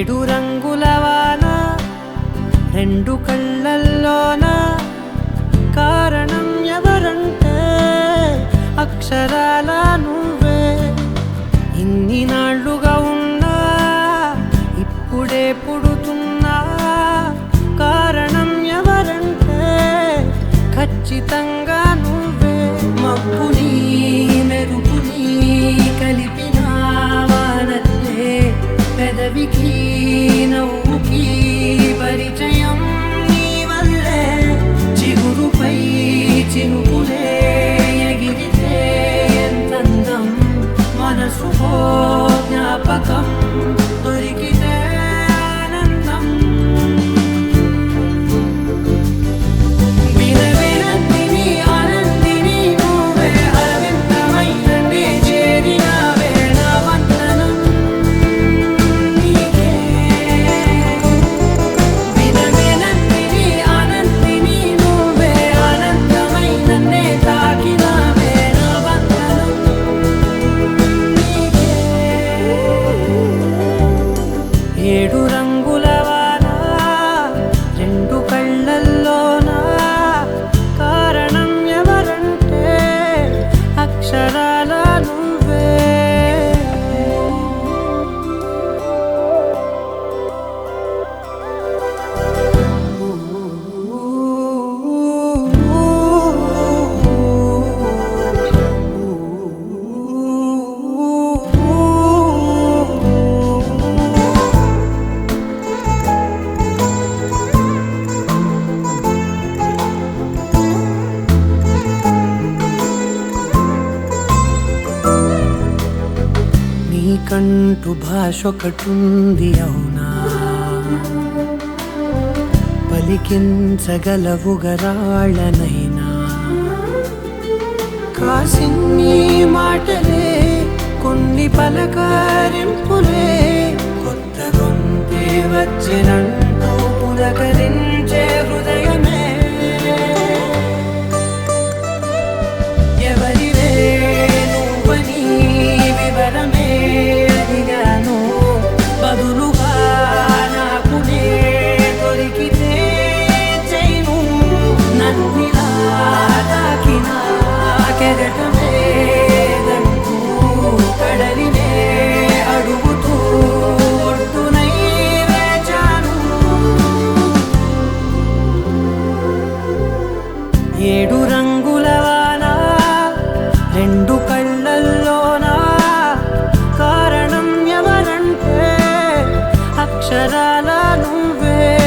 ఏడు రంగుల వాన రెండు కళ్ళల్లోన. కారణం ఎవరంటే అక్షరాల నువ్వే. ఇన్ని నాళ్ళుగా ఉన్నా ఇప్పుడే పుడుతున్నా. కారణం ఎవరంటే ఖచ్చితంగా మనకంటూ భాష ఒకటుంది అవునా? పలికించగలవు గరాళనైనా కాసిన్ని మాటలే కొన్ని పలకారింపులే కొత్త గొంతే వచ్చినంటూ పులకరింపు ఏడు రంగుల వాన రెండు కళ్ళల్లోన? కారణం ఎవరంటే అక్షరాల నువ్వే.